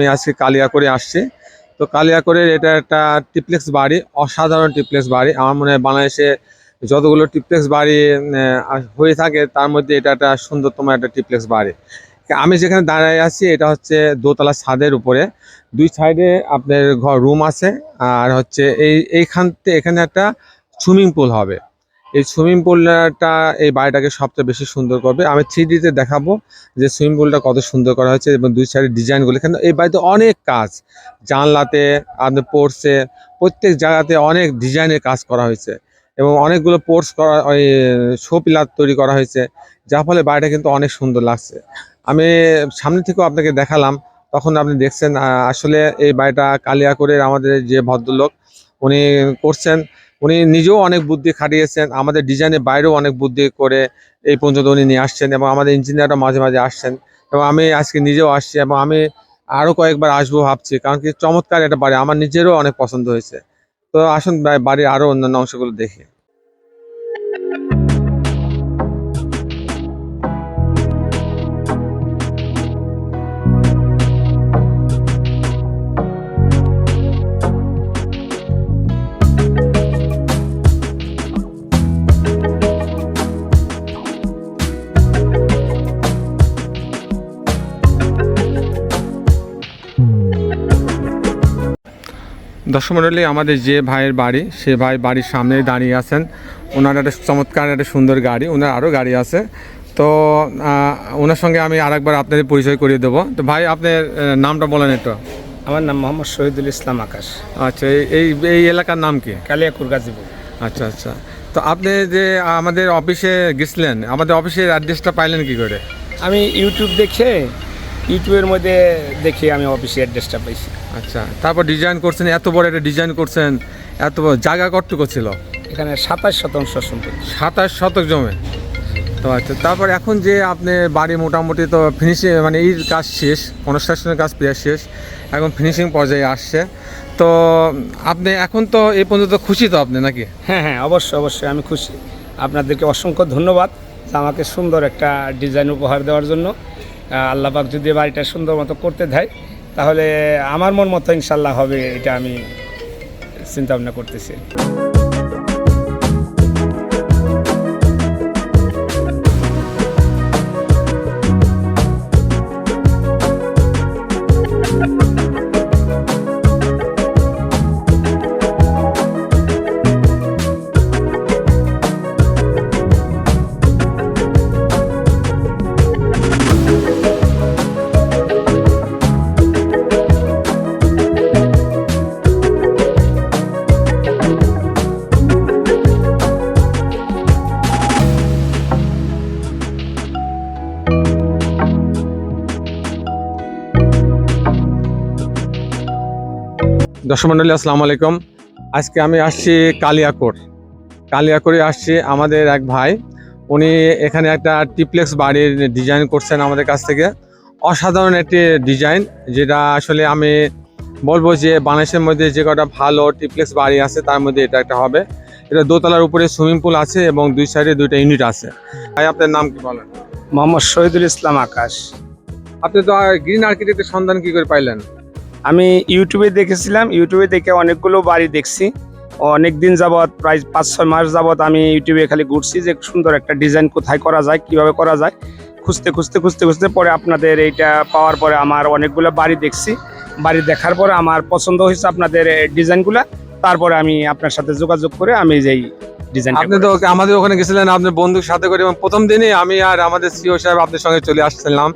আমি আজকে কালিয়া করে আসছি। তো কালিয়া করে এটা একটা টিপ্লেক্স বাড়ি, অসাধারণ টিপ্লেক্স বাড়ি। আমার মনে হয় বাংলাদেশে যতগুলো টিপ্লেক্স বাড়ি হয়ে থাকে, তার মধ্যে এটা একটা সুন্দরতম একটা টিপ্লেক্স বাড়ি। আমি যেখানে দাঁড়িয়ে আছি, এটা হচ্ছে দোতলা ছাদের উপরে। দুই সাইডে আপনার ঘর, রুম আছে, আর হচ্ছে এই এইখান থেকে এখানে একটা সুইমিং পুল হবে। এই সুইমিং পুলটা এই বাড়িটাকে সবচেয়ে বেশি সুন্দর করবে। আমি থ্রি ডিতে দেখাবো যে সুইমিং পুলটা কত সুন্দর করা হয়েছে এবং দুই সাইডের ডিজাইনগুলো এখানে এই বাড়িতে অনেক কাজ। জানলাতে, আপনি পোর্টসে প্রত্যেক জায়গাতে অনেক ডিজাইনের কাজ করা হয়েছে এবং অনেকগুলো পোর্টস করা, ওই শো পিলার তৈরি করা হয়েছে। যার ফলে বাড়িটা কিন্তু অনেক সুন্দর লাগছে। আমি সামনে থেকেও আপনাকে দেখালাম, তখন আপনি দেখছেন আসলে এই বাড়িটা কালিয়াকরের আমাদের যে ভদ্রলোক, উনি করছেন। উনি নিজেও অনেক বুদ্ধি খাটিয়েছেন, আমাদের ডিজাইনের বাইরেও অনেক বুদ্ধি করে এই পর্যন্ত উনি নিয়ে আসছেন এবং আমাদের ইঞ্জিনিয়াররা মাঝে মাঝে আসছেন এবং আমি আজকে নিজেও আসছি এবং আমি আরও কয়েকবার আসব ভাবছি, কারণ কি চমৎকার একটা বাড়ি, আমার নিজেরও অনেক পছন্দ হয়েছে। তো আসুন বাড়ির আরও অন্যান্য অংশগুলো দেখি। দর্শক মণ্ডলী আমাদের যে ভাইয়ের বাড়ি সে ভাই বাড়ির সামনে দাঁড়িয়ে আছেন। ওনার একটা চমৎকার একটা সুন্দর গাড়ি ওনার আরও গাড়ি আছে। তো ওনার সঙ্গে আমি আরেকবার আপনাদের পরিচয় করিয়ে দেবো। তো ভাই আপনার নামটা বলেন একটু। আমার নাম মোহাম্মদ শহীদুল ইসলাম আকাশ। আচ্ছা এই- এই এই এলাকার নাম কি? কালিয়াকুর গাজীপুর। আচ্ছা আচ্ছা। তো আপনি যে আমাদের অফিসে গেছিলেন আমাদের অফিসের অ্যাড্রেসটা পাইলেন কি করে? আমি ইউটিউব দেখে ইউটিউবের মধ্যে দেখি আমি অফিসে অ্যাড্রেসটা পাইছি। আচ্ছা তারপর ডিজাইন করছেন এত বড় একটা ডিজাইন করছেন এত বড় জায়গা কতটুকু ছিল? এখানে সাতাশ শতাংশ সম্পত্তি। সাতাশ শতক জমে। তো আচ্ছা তারপর এখন যে আপনি বাড়ি মোটামুটি তো ফিনিশিং মানে এই কাজ শেষ কনস্ট্রাকশনের কাজ প্রায় শেষ এখন ফিনিশিং পর্যায়ে আসছে। তো আপনি এখন তো এই পর্যন্ত খুশি তো আপনি নাকি? হ্যাঁ হ্যাঁ অবশ্যই অবশ্যই আমি খুশি। আপনাদেরকে অসংখ্য ধন্যবাদ আমাকে সুন্দর একটা ডিজাইন উপহার দেওয়ার জন্য। আহ, আল্লাহ পাক যদি বাড়িটা সুন্দর মতো করতে দেয় তাহলে আমার মন মতো ইনশাল্লাহ হবে এটা আমি চিন্তা ভাবনা করতেছি। দর্শক মন্ডলী আসসালামু আলাইকুম। আজকে আমি আসছি কালিয়াকোট। কালিয়াকোটে আসছি আমাদের এক ভাই। উনি এখানে একটা টিপ্লেক্স বাড়ির ডিজাইন করছেন আমাদের কাছ থেকে। অসাধারণ একটি ডিজাইন যেটা আসলে আমি বলব যে বাংলাদেশের মধ্যে যে কটা ভালো টিপ্লেক্স বাড়ি আছে তার মধ্যে এটা একটা হবে। এটা দোতলার উপরে সুইমিং পুল আছে এবং দুই সাইডে দুইটা ইউনিট আছে। ভাই আপনার নাম কি বলেন? মোহাম্মদ শহীদুল ইসলাম আকাশ। আপনি তো গ্রিন আর্কিটেক্টের সন্ধান কি করে পাইলেন? আমি ইউটিউবে দেখেছিলাম ইউটিউবে দেখে অনেকগুলো বাড়ি দেখছি। অনেক দিন যাবৎ, প্রায় পাঁচ ছয় মাস যাবৎ আমি ইউটিউবে খালি ঘুরছি যে সুন্দর একটা ডিজাইন কোথায় করা যায়, কীভাবে করা যায়। খুঁজতে খুঁজতে খুঁজতে খুঁজতে পরে আপনাদের এইটা পাওয়ার পরে আমার অনেকগুলো বাড়ি দেখছি। বাড়ি দেখার পরে আমার পছন্দ হয়েছে আপনাদের ডিজাইনগুলা তারপরে আমি আপনার সাথে যোগাযোগ করে আমি যেই ডিজাইন আপনি তো আমাদের ওখানে গেছিলেন আপনার বন্ধুর সাথে করে এবং প্রথম দিনই আমি আর আমাদের সিও সাহেব আপনার সঙ্গে চলে আসছিলাম।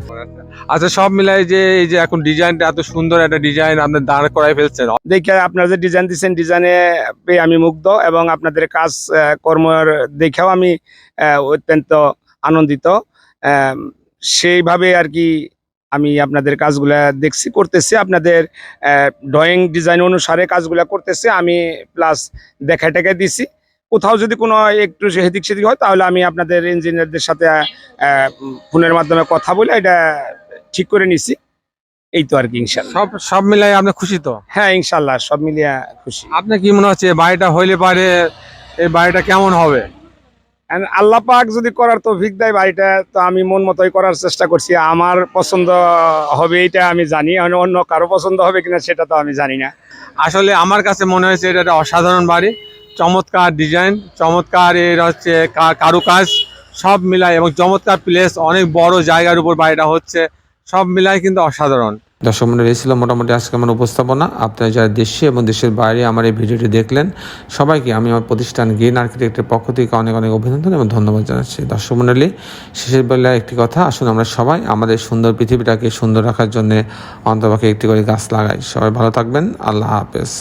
আচ্ছা সব মিলাই যে এই যে এখন ডিজাইনটা এত সুন্দর একটা ডিজাইন আপনি দাঁড় করাই ফেলছেন। দেখে আপনারা যে ডিজাইন দিচ্ছেন ডিজাইনে পেয়ে আমি মুগ্ধ এবং আপনাদের কাজ কর্মের দেখেও আমি আহ, অত্যন্ত আনন্দিত। সেইভাবে আর কি আমি আপনাদের কাজগুলা দেখছি করতেছি। আপনাদের ড্রয়িং ডিজাইন অনুসারে কাজগুলা করতেছি। আমি প্লাস দেখা টেকা দিছি। কোথাও যদি কোনো একটু সেদিক সেদিক হয় তাহলে আমি আপনাদের ইঞ্জিনিয়ারদের সাথে ফোনের মাধ্যমে কথা বলে এটা ঠিক করে নিছি। এই তো আর কি ইনশাল্লাহ। সব সব মিলাই আপনি খুশি তো? হ্যাঁ ইনশাল্লাহ সব মিলিয়ে খুশি। আপনার কি মনে হচ্ছে বাড়িটা হইলে পারে এই বাড়িটা কেমন হবে? আল্লাহ পাক যদি করার তৌফিক দেয় বাড়িটা, তো আমি মন মতোই করার চেষ্টা করছি। আমার পছন্দ হবে এটা আমি জানি অন্য কারও পছন্দ হবে কিনা সেটা তো আমি জানি না। আসলে আমার কাছে মনে হয়েছে এটা একটা অসাধারণ বাড়ি, চমৎকার ডিজাইন চমৎকার এর হচ্ছে কারুকাজ, সব মিলায় এবং চমৎকার প্লেস অনেক বড় জায়গার উপর বাড়িটা হচ্ছে, সব মিলায় কিন্তু অসাধারণ। দর্শক মন্ডল, এই ছিল মোটামুটি আজকে আমার উপস্থাপনা। আপনারা যারা দেশে এবং দেশের বাইরে আমার এই ভিডিওটি দেখলেন, সবাইকে আমি আমার প্রতিষ্ঠান গ্রিন আর্কিটেক্টের পক্ষ থেকে অনেক অনেক অভিনন্দন এবং ধন্যবাদ জানাচ্ছি। দর্শক মন্ডলী, শেষের বেলায় একটি কথা, আসুন আমরা সবাই আমাদের সুন্দর পৃথিবীটাকে সুন্দর রাখার জন্য অন্তর্বাকে একটি করে গাছ লাগাই। সবাই ভালো থাকবেন, আল্লাহ হাফেজ।